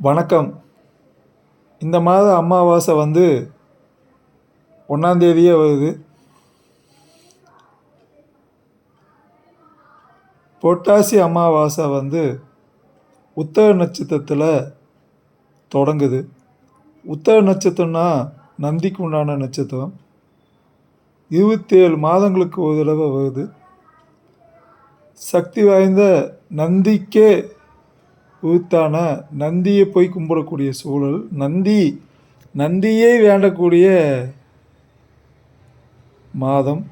வணக்கம். இந்த மாத அமாவாசை வந்து ஒன்றாந்தேதியே வருது. பொட்டாசி அமாவாசை வந்து உத்தர நட்சத்திரத்தில் தொடங்குது. உத்தர நட்சத்திரம்னா நந்திக்கு உண்டான நட்சத்திரம். இருபத்தேழு மாதங்களுக்கு ஒரு தடவை வருது. சக்தி வாய்ந்த நந்திக்கே உத்தான நந்தியை போய் கும்பிடக்கூடிய சூழல் நந்தி நந்தியை வேண்டக்கூடிய மாதம்.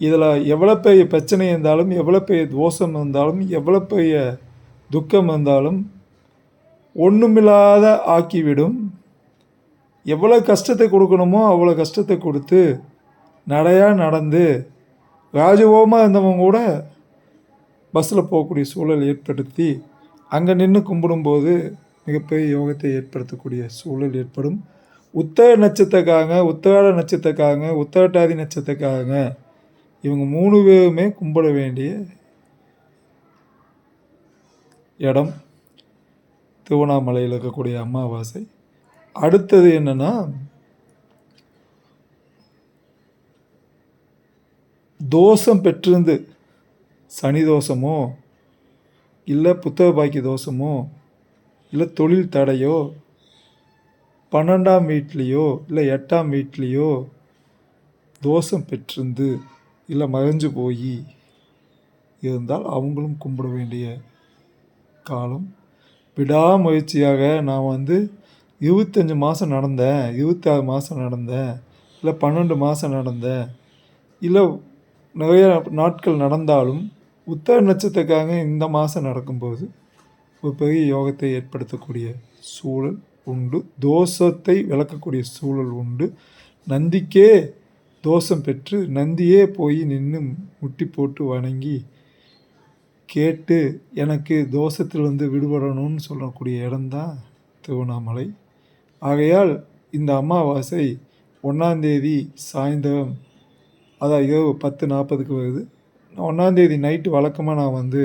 இதில் எவ்வளோ பெரிய பிரச்சனை இருந்தாலும் எவ்வளோ பெரிய தோஷம் இருந்தாலும் எவ்வளோ பெரிய துக்கம் இருந்தாலும் ஒன்றுமில்லாத ஆக்கிவிடும். எவ்வளோ கஷ்டத்தை கொடுக்கணுமோ அவ்வளோ கஷ்டத்தை கொடுத்து நடையாக நடந்து ராஜகோமாக இருந்தவங்க கூட பஸ்ஸில் போகக்கூடிய சூழல் ஏற்படுத்தி அங்கே நின்று கும்பிடும்போது மிகப்பெரிய யோகத்தை ஏற்படுத்தக்கூடிய சூழல் ஏற்படும். உத்தர நட்சத்திரக்காரங்க உத்தராட நட்சத்திரக்காரங்க உத்தரட்டாதி நட்சத்திரக்காரங்க இவங்க மூணு பேருமே கும்பிட வேண்டிய இடம். திருவண்ணாமலையில் இருக்கக்கூடிய அமாவாசை. அடுத்தது என்னென்னா தோஷம் பெற்றிருந்து சனி தோஷமோ இல்லை புத்தக பாக்கி தோஷமோ இல்லை தொழில் தடையோ பன்னெண்டாம் வீட்லேயோ இல்லை எட்டாம் வீட்லேயோ தோஷம் பெற்றிருந்து இல்லை மறைஞ்சு போய் இருந்தால் அவங்களும் கும்பிட வேண்டிய காலம். விடாமுயற்சியாக நான் வந்து இருபத்தஞ்சி மாதம் நடந்தேன் இருபத்தாறு மாதம் நடந்தேன் இல்லை பன்னெண்டு மாதம் நடந்தேன் இல்லை நிறைய நாட்கள் நடந்தாலும் உத்தர நட்சத்திரக்காக இந்த மாதம் நடக்கும்போது ஒரு பெரிய யோகத்தை ஏற்படுத்தக்கூடிய சூழல் உண்டு. தோஷத்தை விளக்கக்கூடிய சூழல் உண்டு. நந்திக்கே தோஷம் பெற்று நந்தியே போய் நின்று முட்டி போட்டு வணங்கி கேட்டு எனக்கு தோஷத்திலிருந்து விடுபடணும்னு சொல்லக்கூடிய இடம்தான் திருவண்ணாமலை. ஆகையால் இந்த அமாவாசை ஒன்றாந்தேதி சாயந்தரம் அதான் இரவு பத்து நாற்பதுக்கு வருது. ஒன்றாந்தேதி நைட்டு வழக்கமாக நான் வந்து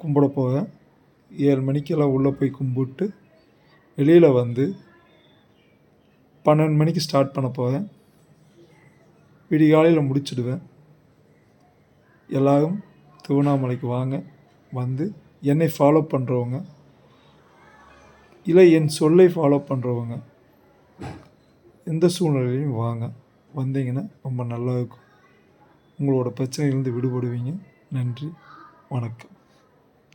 கும்பிட போவேன். ஏழு மணிக்கெல்லாம் உள்ளே போய் கும்பிட்டு வெளியில் வந்து பன்னெண்டு மணிக்கு ஸ்டார்ட் பண்ண போவேன். விடிகாலையில் முடிச்சிடுவேன். எல்லோரும் திருவண்ணாமலைக்கு வாங்க வந்து என்னை ஃபாலோ பண்ணுறவங்க இல்லை என் சொல்லை ஃபாலோ பண்ணுறவங்க எந்த சூழ்நிலையிலையும் வாங்க. வந்தீங்கன்னா ரொம்ப நல்லா இருக்கும். உங்களோட பிரச்சனையிலேருந்து விடுபடுவீங்க. நன்றி. வணக்கம்.